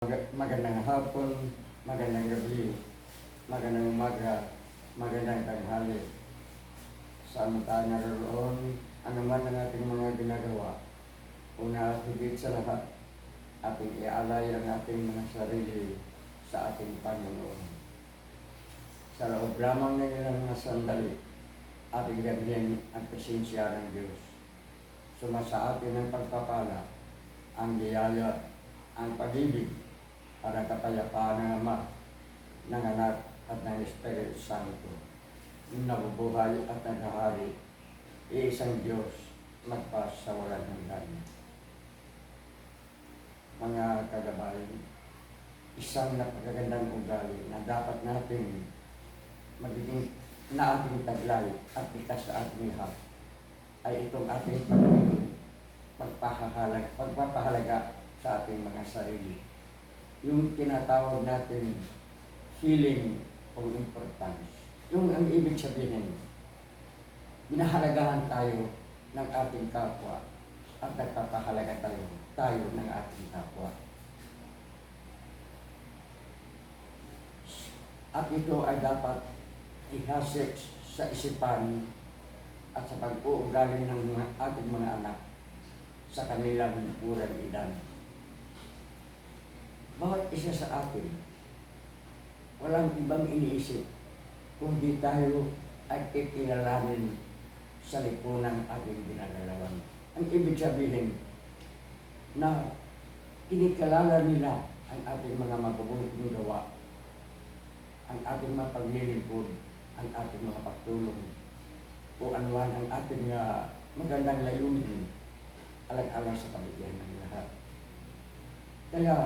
Mag- magandang hapon, magandang gabi, magandang umaga, magandang tanghali. Saan tayo naroon, ano man ang ating mga ginagawa. Una higit sa lahat, ating ialay ang ating mga sarili sa ating Panginoon. Sa loob lamang ng ilang mga sandali, ating gabihin ang presensya ng Diyos. Sumasa atin ang pagpapala, ang biyaya, ang pag-ibig, para kapayapaan ng Ama, ng Anak at ng Espiritu Santo. Nabubuhay at naghahari, iisang Diyos, magpas sa walang hanggan. Mga kagabayan, isang napakagandang ugali na dapat natin magiging na ating taglay at ikas sa ating lahat ay itong ating pagiging pagpapahalaga, pagpapahalaga sa ating mga sarili yung tinatawag natin feeling o importance. Yung ang ibig sabihin, binahalagahan tayo ng ating kapwa at nagpapahalaga tayo, tayo ng ating kapwa. At ito ay dapat ihasik sa isipan at sa pag-uugali ng mga ating mga anak sa kanilang murang edad bawat isa sa atin, walang ibang iniisip kundi tayo ay kikilalanin sa lipunang ating ginagalawan. Ang ibig sabihin na kinikalala nila ang ating mga mabubuting gawa, ang ating mga paglilingkod, ang ating mga pagtulong, o anuman ang ating uh, magandang layunin alang-alang sa kabigyan ng lahat. Kaya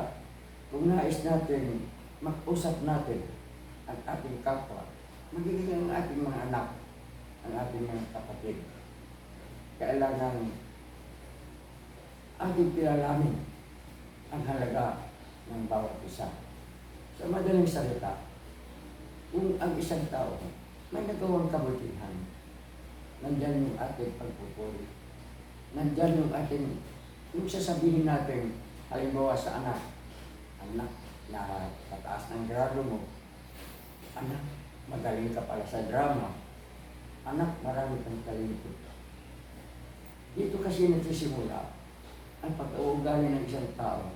kung nais natin mag-usap natin ang ating kapwa, magiging ang ating mga anak, ang ating mga kapatid. Kailangan ating kilalanin ang halaga ng bawat isa. Sa madaling salita, kung ang isang tao may nagawang kabutihan, nandyan yung ating pagpupuri. Nandyan yung ating, yung sasabihin natin, halimbawa sa anak, anak, na pataas ng grado mo. Anak, magaling ka pala sa drama. Anak, marami kang talento. Dito kasi nagsisimula ang pag-uugali ng isang tao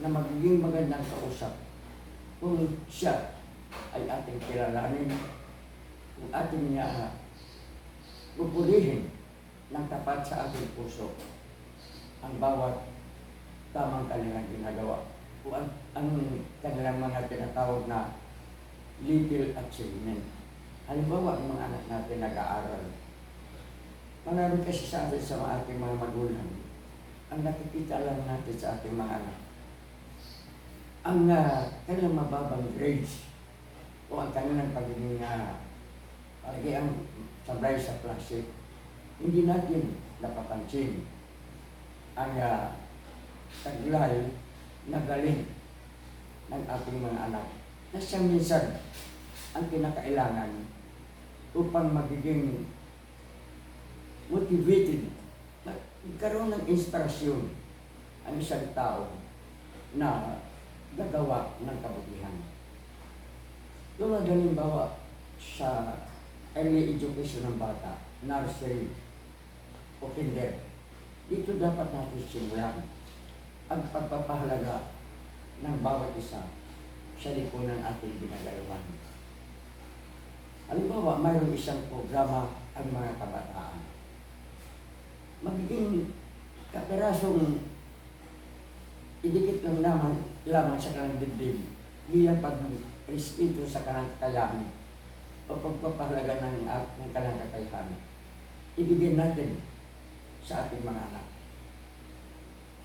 na magiging magandang kausap kung siya ay ating kilalanin, kung ating niya pupulihin ng tapat sa ating puso ang bawat tamang kanilang ginagawa kung ang, ang kanilang mga tinatawag na little achievement. Halimbawa, ang mga anak natin nag-aaral. Marami kasi sa atin sa ating mga magulang, ang nakikita lang natin sa ating mga anak, ang uh, kanilang mababang grades o ang kanilang pagiging uh, palagi ang sabay sa klase, hindi natin napapansin ang uh, taglay na galing ng ating mga anak na siyang minsan ang kinakailangan upang magiging motivated, magkaroon ng inspirasyon ang isang tao na gagawa ng kabutihan. Tulad halimbawa sa early education ng bata, nursery o kinder, dito dapat natin simulan ang pagpapahalaga ng bawat isa sa lipunan ating ginagalawan. Halimbawa, mayroong isang programa ang mga kabataan. Magiging kaperasong idikit lang naman lamang sa kanang dibdib bilang pag-respeto sa kanang kakayahan o pagpapahalaga ng, ng kanang kakayahan. Ibigay natin sa ating mga anak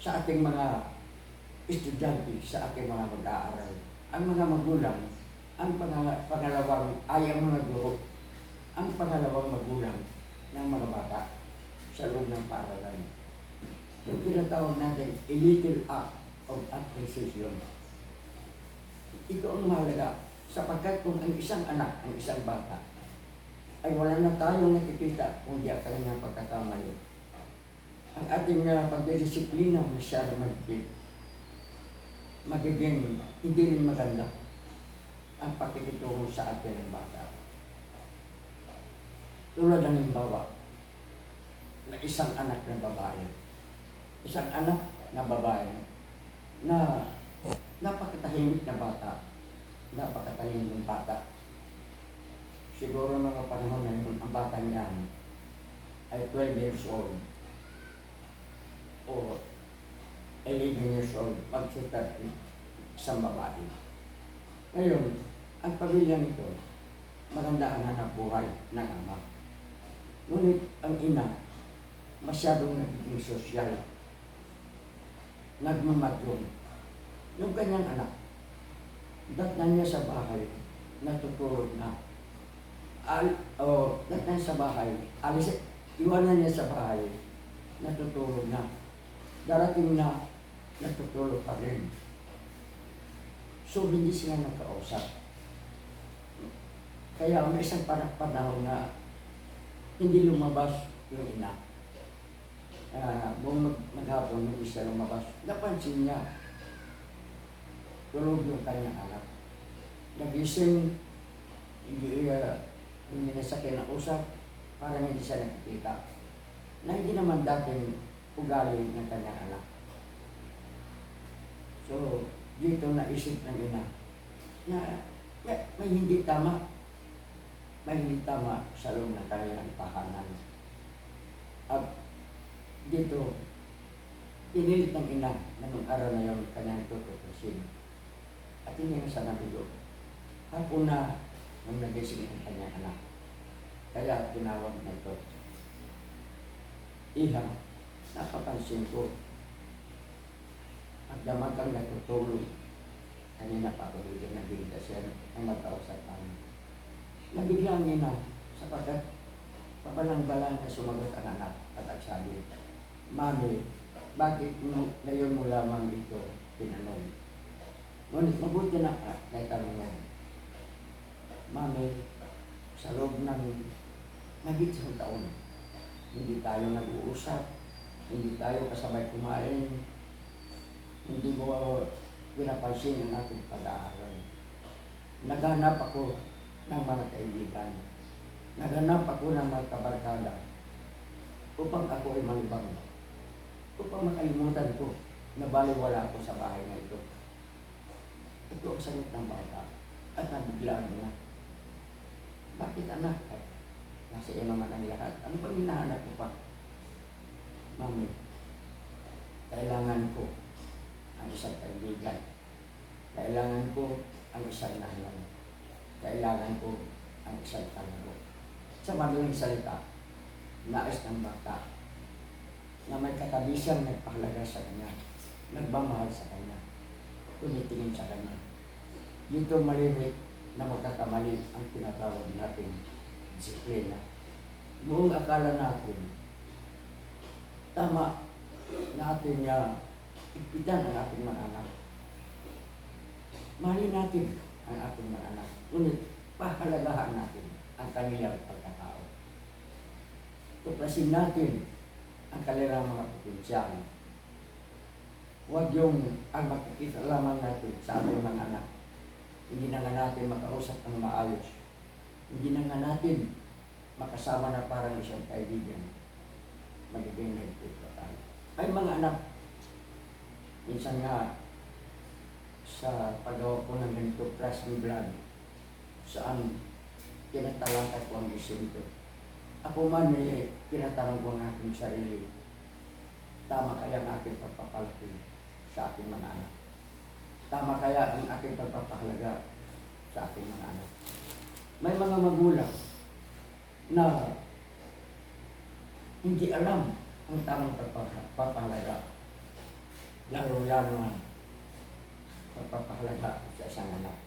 sa ating mga estudyante, sa ating mga mag-aaral. Ang mga magulang, ang pangalawang ay ang mga guro, ang pangalawang magulang ng mga bata sa loob ng paaralan. Yung tinatawag natin, a little act of appreciation. Ito ang mahalaga sapagkat kung ang isang anak, ang isang bata, ay wala na tayong nakikita kung di ang kanyang pagkakamali ang ating uh, pagdidisiplina masyado magpit. Magiging hindi rin maganda ang pakikitungo sa atin ng bata. Tulad ng halimbawa, na isang anak na babae. Isang anak na babae na napakatahimik na bata. Napakatahimik ng bata. Siguro mga panahon na yun, ang bata niyan ay 12 years old o 11 years old pag-sitat isang babae. Ngayon, ang pamilya nito, maganda ang hanap buhay ng ama. Ngunit ang ina, masyadong nagiging sosyal. Nagmamadyon. Yung kanyang anak, datnan niya sa bahay, natutulog na. Al, o, datnan sa bahay, alis, iwanan niya sa bahay, natutulog na. Darating na, natutulog pa rin. So, hindi sila nagkausap. Kaya may isang panahon na hindi lumabas yung ina. Uh, buong mag maghapon, hindi siya lumabas. Napansin niya, tulog yung kanyang anak. Nagising, hindi, uh, hindi na sa kinausap, parang hindi siya nakikita. Na hindi naman dating ugali ng kanyang anak. So, dito naisip ng ina na may, may hindi tama. May hindi tama sa loob ng kanilang tahanan. At dito, pinilit ng ina na nung araw na yun kanyang tututusin. At hindi na sa nabigo. Hapon na nung nagising ang kanyang anak. Kaya tinawag na ito. Iha, napapansin ko at damang kang natutulog. Kanina pa ako dito nabigla siya ang magkausap namin. Nabigla niya na sapagkat pabalang-balang na sumagot ang anak at nagsabi, Mami, bakit mo, ngayon mo lamang ito tinanong? Ngunit mabuti na ka, kay tanong niya. Mami, sa loob ng nagit isang taon, hindi tayo nag-uusap, hindi tayo kasabay kumain, hindi mo pinapansin ang ating pag-aaral. Naghanap ako ng mga kaibigan. Naghanap ako ng mga kabarkada upang ako ay malibang. Upang makalimutan ko na baliwala ako sa bahay na ito. Ito ang sagot ng bata at nabiglaan niya. Bakit anak? Ay, nasa iyo naman ang lahat. Ano bang hinahanap ko pa? Mami, kailangan ko ang isang kaibigan. Kailangan ko ang isang nanay. Kailangan ko ang isang tango. Sa madaling salita, nais ng bata na may katabi siyang nagpahalaga sa kanya, nagmamahal sa kanya, tumitingin sa kanya. Dito malimit na magkakamali ang tinatawag natin disiplina. Buong akala natin, tama natin niya ipitan ang ating mga anak. Mahalin natin ang ating mga anak. Ngunit pahalagahan natin ang kanilang pagkatao. Tuklasin natin ang kanilang mga potensyal. Huwag yung ang makikita lamang natin sa ating mga anak. Hindi na nga natin makausap ng maayos. Hindi na nga natin makasama na parang isang kaibigan. Magiging higpit pa tayo. Ay mga anak, minsan nga sa paggawa ko ng ganito ni blood saan tinatalangkat ko ang isip ko. Ako man eh, tinatanong ko ng aking sarili, tama kaya ang aking pagpapalaki sa aking mga anak? Tama kaya ang aking pagpapahalaga sa aking mga anak? May mga magulang na hindi alam ang tamang pagpapahalaga lalo-lalo na pagpapahalaga sa isang anak.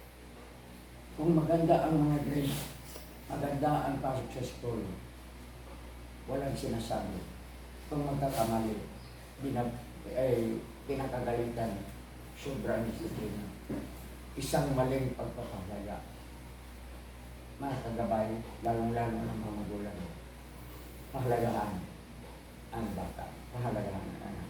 Kung maganda ang mga grades, maganda ang pasok sa school, walang sinasabi. Kung magkakamali, binab, ay pinakagalitan, sobrang disiplina. Isang maling pagpapahalaga. Mga kagabay, lalong-lalo ng mga magulang. Pahalagahan ang bata. Pahalagahan ang anak.